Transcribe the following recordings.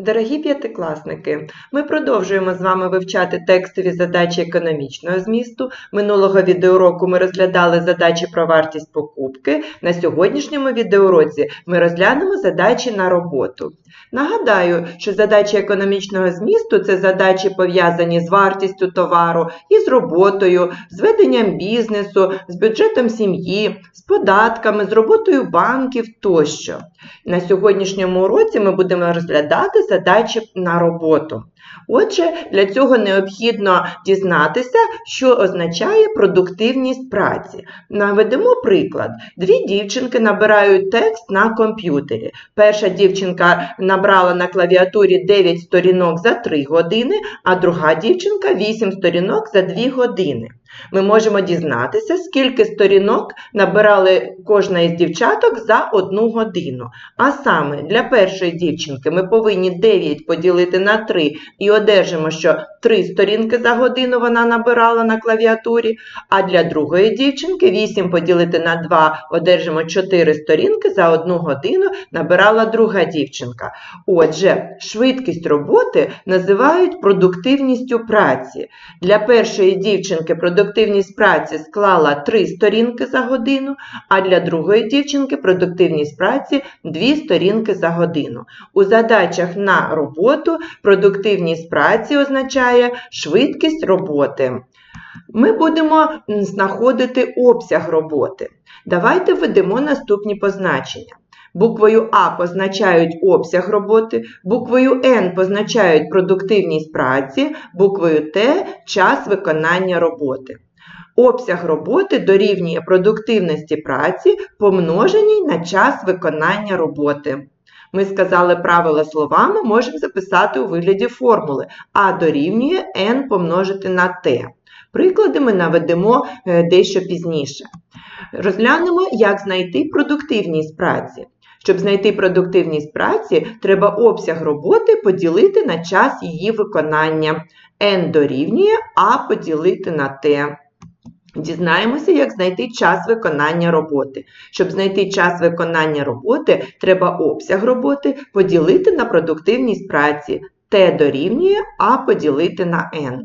Дорогі п'ятикласники, ми продовжуємо з вами вивчати текстові задачі економічного змісту. Минулого відеоуроку ми розглядали задачі про вартість покупки. На сьогоднішньому відеоуроці ми розглянемо задачі на роботу. Нагадаю, що задачі економічного змісту це задачі пов'язані з вартістю товару і з роботою, з веденням бізнесу, з бюджетом сім'ї, з податками, з роботою банків тощо. На сьогоднішньому уроці ми будемо розглядати задачі на роботу. Отже, для цього необхідно дізнатися, що означає продуктивність праці. Наведемо приклад. Дві дівчинки набирають текст на комп'ютері. Перша дівчинка набрала на клавіатурі 9 сторінок за 3 години, а друга дівчинка 8 сторінок за 2 години. Ми можемо дізнатися, скільки сторінок набирали кожна із дівчаток за одну годину. А саме для першої дівчинки ми повинні 9 поділити на 3 і одержимо, що 3 сторінки за годину вона набирала на клавіатурі, а для другої дівчинки 8 поділити на 2 одержимо 4 сторінки за одну годину набирала друга дівчинка. Отже, швидкість роботи називають продуктивністю праці. Для першої дівчинки продуктивність праці склала 3 сторінки за годину, а для другої дівчинки продуктивність праці 2 сторінки за годину. У задачах на роботу продуктивність праці означає швидкість роботи. Ми будемо знаходити обсяг роботи. Давайте введемо наступні позначення. Буквою А позначають обсяг роботи, буквою Н позначають продуктивність праці, буквою Т час виконання роботи. Обсяг роботи дорівнює продуктивності праці, помноженій на час виконання роботи. Ми сказали правила словами, можемо записати у вигляді формули А дорівнює N помножити на T. Приклади ми наведемо е, дещо пізніше. Розглянемо, як знайти продуктивність праці. Щоб знайти продуктивність праці, треба обсяг роботи поділити на час її виконання. N дорівнює А поділити на T. Дізнаємося, як знайти час виконання роботи. Щоб знайти час виконання роботи, треба обсяг роботи поділити на продуктивність праці. Т дорівнює А поділити на N.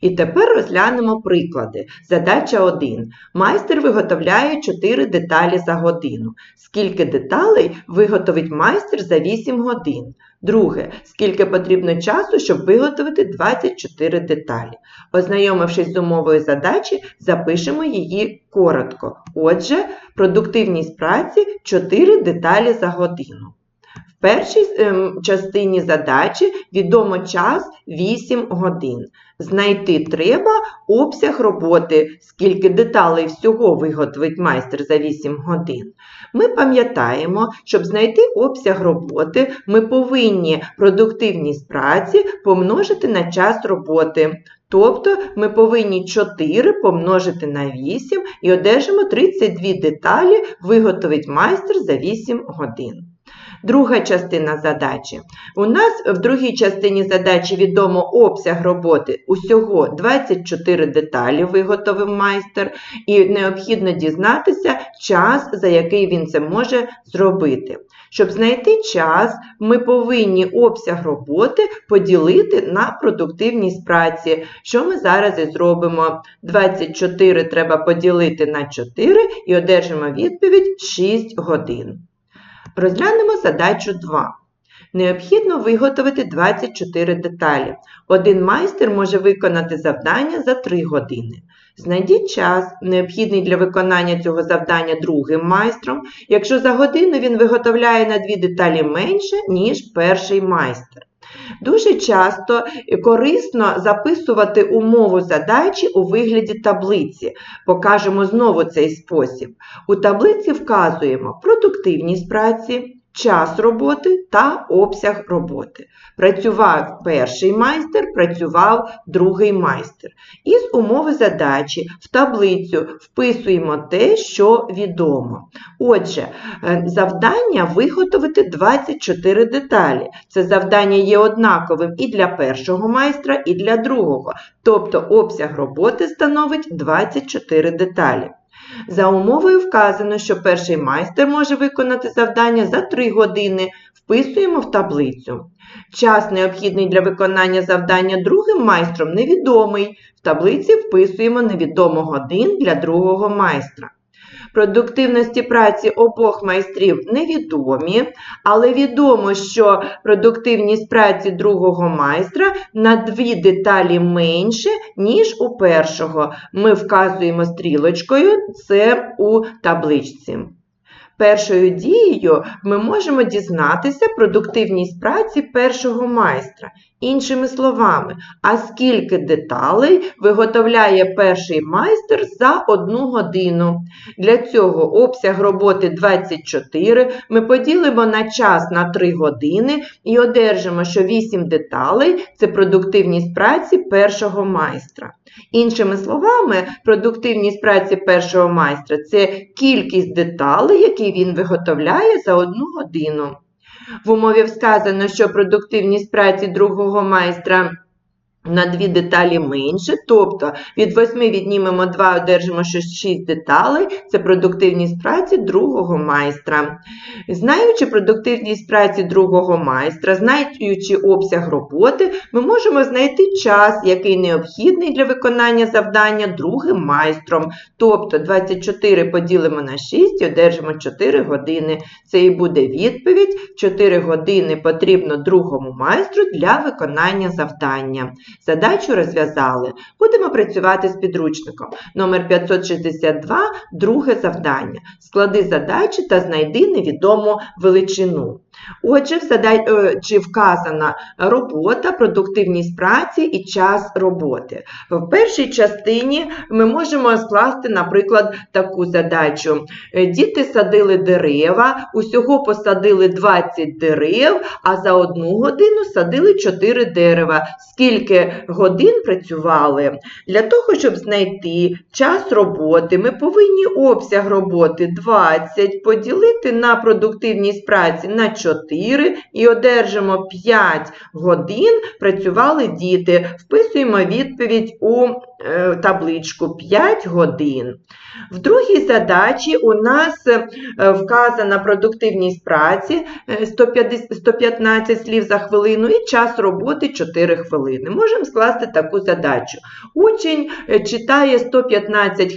І тепер розглянемо приклади. Задача 1. Майстер виготовляє 4 деталі за годину. Скільки деталей виготовить майстер за 8 годин? Друге, скільки потрібно часу, щоб виготовити 24 деталі. Ознайомившись з умовою задачі, запишемо її коротко. Отже, продуктивність праці 4 деталі за годину. В першій ем, частині задачі відомо час 8 годин. Знайти треба обсяг роботи, скільки деталей всього виготовить майстер за 8 годин. Ми пам'ятаємо, щоб знайти обсяг роботи, ми повинні продуктивність праці помножити на час роботи. Тобто ми повинні 4 помножити на 8 і одержимо 32 деталі виготовить майстер за 8 годин. Друга частина задачі. У нас в другій частині задачі відомо обсяг роботи. Усього 24 деталі виготовив майстер, і необхідно дізнатися час, за який він це може зробити. Щоб знайти час, ми повинні обсяг роботи поділити на продуктивність праці, що ми зараз і зробимо. 24 треба поділити на 4 і одержимо відповідь 6 годин. Розглянемо задачу 2. Необхідно виготовити 24 деталі. Один майстер може виконати завдання за 3 години. Знайдіть час, необхідний для виконання цього завдання другим майстром, якщо за годину він виготовляє на 2 деталі менше, ніж перший майстер. Дуже часто корисно записувати умову задачі у вигляді таблиці. Покажемо знову цей спосіб. У таблиці вказуємо продуктивність праці, час роботи та обсяг роботи. Працював перший майстер, працював другий майстер. Із умови задачі в таблицю вписуємо те, що відомо. Отже, е, завдання виготовити 24 деталі. Це завдання є однаковим і для першого майстра, і для другого. Тобто обсяг роботи становить 24 деталі. За умовою вказано, що перший майстер може виконати завдання за 3 години. Вписуємо в таблицю. Час, необхідний для виконання завдання другим майстром, невідомий. В таблиці вписуємо невідомо годин для другого майстра. Продуктивності праці обох майстрів невідомі, але відомо, що продуктивність праці другого майстра на дві деталі менше, ніж у першого. Ми вказуємо стрілочкою це у табличці. Першою дією ми можемо дізнатися продуктивність праці першого майстра. Іншими словами, а скільки деталей виготовляє перший майстер за одну годину. Для цього обсяг роботи 24 ми поділимо на час на 3 години і одержимо, що 8 деталей це продуктивність праці першого майстра. Іншими словами, продуктивність праці першого майстра це кількість деталей, які він виготовляє за одну годину. В умові сказано, що продуктивність праці другого майстра на дві деталі менше, тобто від 8 віднімемо 2, одержимо 6 деталей, це продуктивність праці другого майстра. Знаючи продуктивність праці другого майстра, знаючи обсяг роботи, ми можемо знайти час, який необхідний для виконання завдання другим майстром. Тобто 24 поділимо на 6 і одержимо 4 години. Це і буде відповідь: 4 години потрібно другому майстру для виконання завдання. Задачу розв'язали. Будемо працювати з підручником. Номер 562, друге завдання. Склади задачі та знайди невідому величину. Отже, задачі вказана робота, продуктивність праці і час роботи. В першій частині ми можемо скласти, наприклад, таку задачу. Діти садили дерева, усього посадили 20 дерев, а за одну годину садили 4 дерева. Скільки годин працювали? Для того, щоб знайти час роботи, ми повинні обсяг роботи 20 поділити на продуктивність праці на 4. 4 і одержимо 5 годин працювали діти. Вписуємо відповідь у е, табличку 5 годин. В другій задачі у нас е, вказана продуктивність праці 150, е, 115 слів за хвилину і час роботи 4 хвилини. Можемо скласти таку задачу. Учень читає 115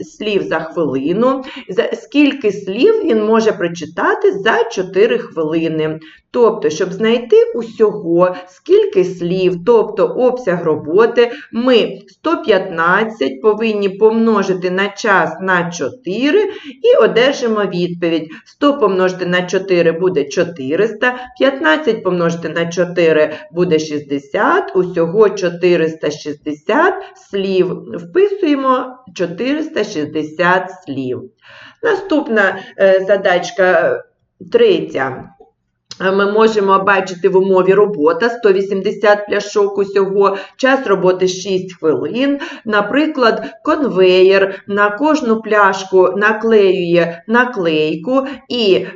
слів за, хвилину. Скільки слів він може прочитати за 4 хвилини? хвилини. Тобто, щоб знайти усього, скільки слів, тобто обсяг роботи, ми 115 повинні помножити на час на 4 і одержимо відповідь. 100 помножити на 4 буде 400, 15 помножити на 4 буде 60, усього 460 слів. Вписуємо 460 слів. Наступна е, задачка третя. Ми можемо бачити в умові робота 180 пляшок усього, час роботи 6 хвилин. Наприклад, конвеєр на кожну пляшку наклеює наклейку, і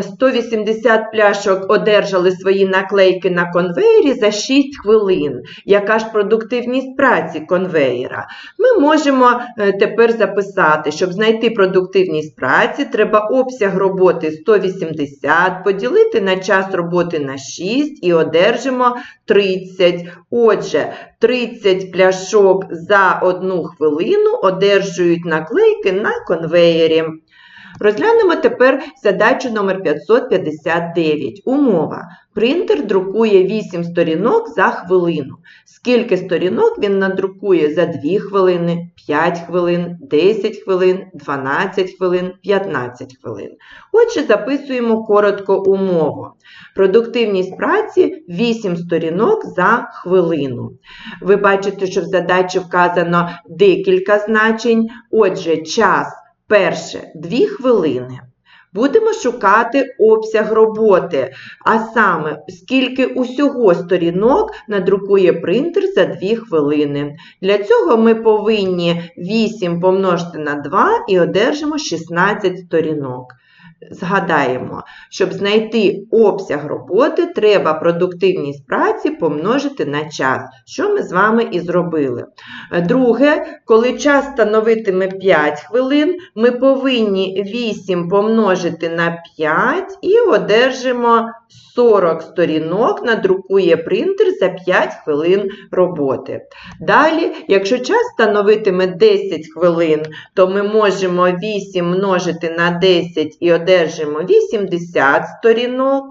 180 пляшок одержали свої наклейки на конвеєрі за 6 хвилин. Яка ж продуктивність праці конвеєра? Ми можемо е, тепер записати, щоб знайти продуктивність праці, треба обсяг роботи 180 поділити на час роботи на 6 і одержимо 30. Отже, 30 пляшок за одну хвилину одержують наклейки на конвеєрі. Розглянемо тепер задачу номер 559. Умова. Принтер друкує 8 сторінок за хвилину. Скільки сторінок він надрукує за 2 хвилини, 5 хвилин, 10 хвилин, 12 хвилин, 15 хвилин. Отже, записуємо коротко умову. Продуктивність праці 8 сторінок за хвилину. Ви бачите, що в задачі вказано декілька значень. Отже, час. Перше 2 хвилини. Будемо шукати обсяг роботи, а саме, скільки усього сторінок надрукує принтер за 2 хвилини. Для цього ми повинні 8 помножити на 2 і одержимо 16 сторінок. Згадаємо, щоб знайти обсяг роботи, треба продуктивність праці помножити на час, що ми з вами і зробили. Друге, коли час становитиме 5 хвилин, ми повинні 8 помножити на 5 і одержимо 40 сторінок, надрукує принтер за 5 хвилин роботи. Далі, якщо час становитиме 10 хвилин, то ми можемо 8 множити на 10 і одержимо 80 сторінок.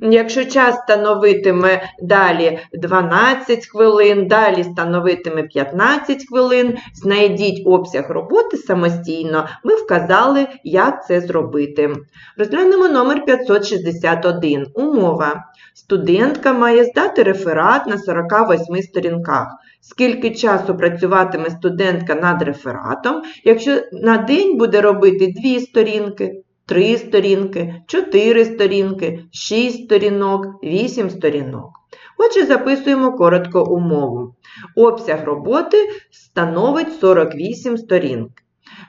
Якщо час становитиме далі 12 хвилин, далі становитиме 15 хвилин, знайдіть обсяг роботи самостійно, ми вказали, як це зробити. Розглянемо номер 561. Умова. Студентка має здати реферат на 48 сторінках. Скільки часу працюватиме студентка над рефератом, якщо на день буде робити 2 сторінки? 3 сторінки, 4 сторінки, 6 сторінок, 8 сторінок. Отже, записуємо коротко умову. Обсяг роботи становить 48 сторінок.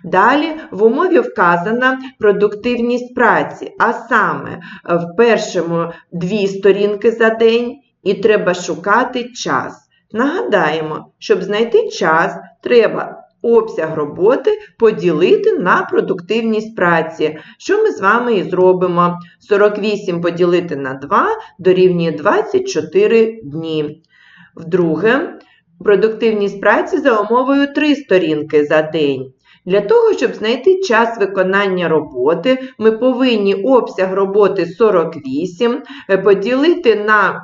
Далі в умові вказана продуктивність праці, а саме в першому 2 сторінки за день і треба шукати час. Нагадаємо, щоб знайти час, треба обсяг роботи поділити на продуктивність праці, що ми з вами і зробимо. 48 поділити на 2 дорівнює 24 дні. Вдруге, продуктивність праці за умовою 3 сторінки за день. Для того, щоб знайти час виконання роботи, ми повинні обсяг роботи 48 поділити на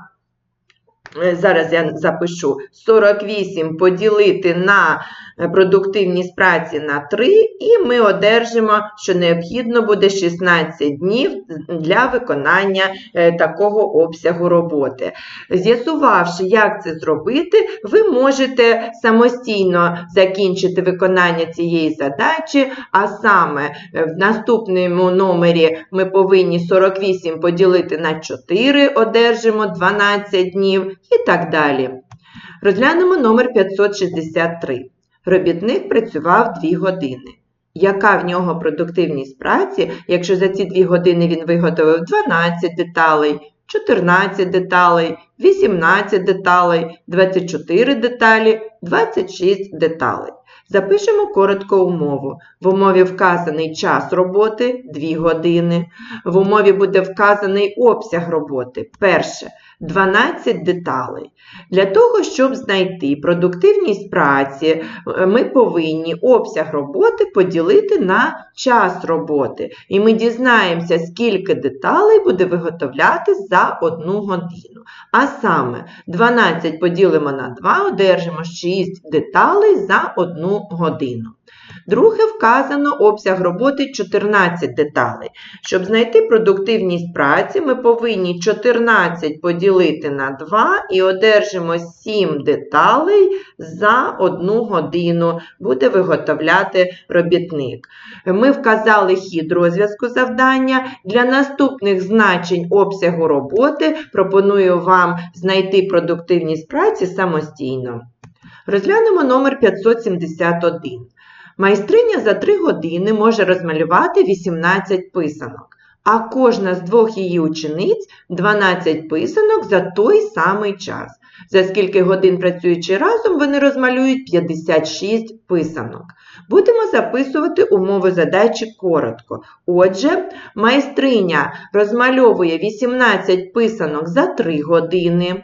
зараз я запишу 48 поділити на е, продуктивність праці на 3, і ми одержимо, що необхідно буде 16 днів для виконання е, такого обсягу роботи. З'ясувавши, як це зробити, ви можете самостійно закінчити виконання цієї задачі, а саме в наступному номері ми повинні 48 поділити на 4, одержимо 12 днів і так далі. Розглянемо номер 563. Робітник працював 2 години. Яка в нього продуктивність праці, якщо за ці 2 години він виготовив 12 деталей, 14 деталей, 18 деталей, 24 деталі, 26 деталей. Запишемо коротко умову. В умові вказаний час роботи 2 години. В умові буде вказаний обсяг роботи. Перше 12 деталей. Для того, щоб знайти продуктивність праці, е, ми повинні обсяг роботи поділити на час роботи. І ми дізнаємося, скільки деталей буде виготовляти за одну годину. А саме 12 поділимо на 2, одержимо 6 деталей за одну годину. Друге вказано обсяг роботи 14 деталей. Щоб знайти продуктивність праці, ми повинні 14 поділити на 2 і одержимо 7 деталей за 1 годину. Буде виготовляти робітник. Ми вказали хід розв'язку завдання. Для наступних значень обсягу роботи пропоную вам знайти продуктивність праці самостійно. Розглянемо номер 571. Майстриня за 3 години може розмалювати 18 писанок, а кожна з двох її учениць 12 писанок за той самий час. За скільки годин працюючи разом, вони розмалюють 56 писанок. Будемо записувати умови задачі коротко. Отже, майстриня розмальовує 18 писанок за 3 години.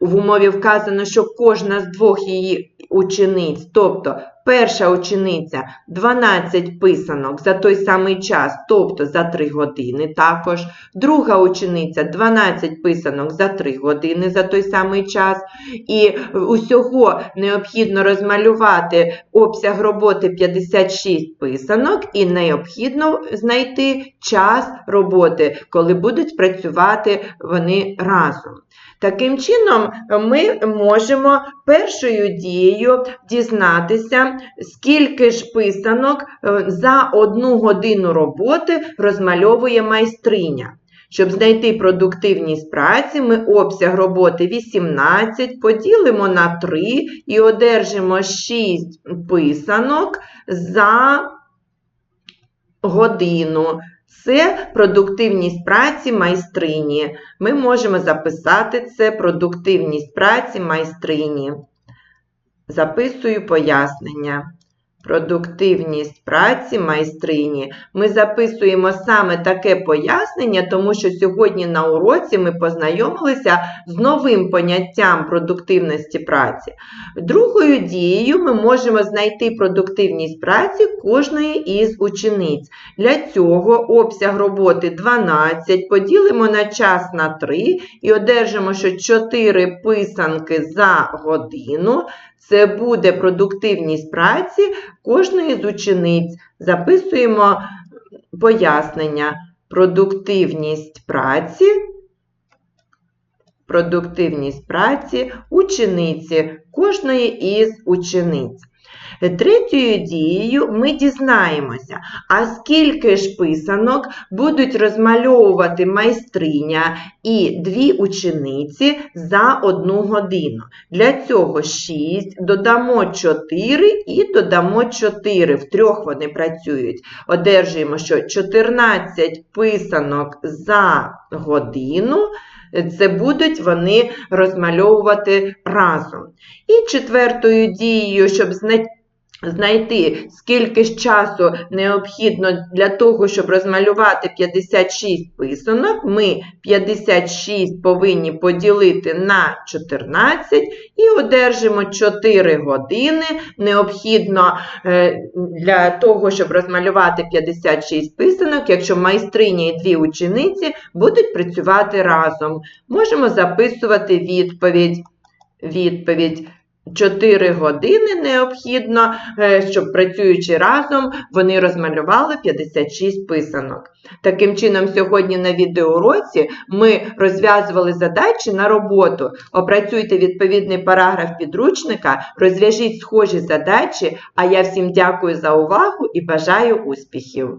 В умові вказано, що кожна з двох її учениць, тобто Перша учениця 12 писанок за той самий час, тобто за 3 години також. Друга учениця 12 писанок за 3 години за той самий час. І усього необхідно розмалювати обсяг роботи 56 писанок, і необхідно знайти час роботи, коли будуть працювати вони разом. Таким чином, ми можемо першою дією дізнатися, скільки ж писанок е, за одну годину роботи розмальовує майстриня. Щоб знайти продуктивність праці, ми обсяг роботи 18 поділимо на 3 і одержимо 6 писанок за годину. Це продуктивність праці майстрині. Ми можемо записати це продуктивність праці майстрині. Записую пояснення. Продуктивність праці майстрині. Ми записуємо саме таке пояснення, тому що сьогодні на уроці ми познайомилися з новим поняттям продуктивності праці. Другою дією ми можемо знайти продуктивність праці кожної із учениць. Для цього обсяг роботи 12 поділимо на час на 3 і одержимо, що 4 писанки за годину. Це буде продуктивність праці кожної з учениць. Записуємо пояснення. Продуктивність праці, продуктивність праці учениці, кожної із учениць. Третьою дією ми дізнаємося, а скільки ж писанок будуть розмальовувати майстриня і дві учениці за одну годину. Для цього 6, додамо 4 і додамо 4. В трьох вони працюють. Одержуємо, що 14 писанок за годину. Це будуть вони розмальовувати разом. І четвертою дією, щоб знайти знайти, скільки ж часу необхідно для того, щоб розмалювати 56 писанок, ми 56 повинні поділити на 14 і одержимо 4 години. Необхідно е, для того, щоб розмалювати 56 писанок, якщо майстриня і дві учениці будуть працювати разом. Можемо записувати відповідь. Відповідь 4 години необхідно, е, щоб працюючи разом, вони розмалювали 56 писанок. Таким чином, сьогодні на відеоуроці ми розв'язували задачі на роботу. Опрацюйте відповідний параграф підручника, розв'яжіть схожі задачі, а я всім дякую за увагу і бажаю успіхів!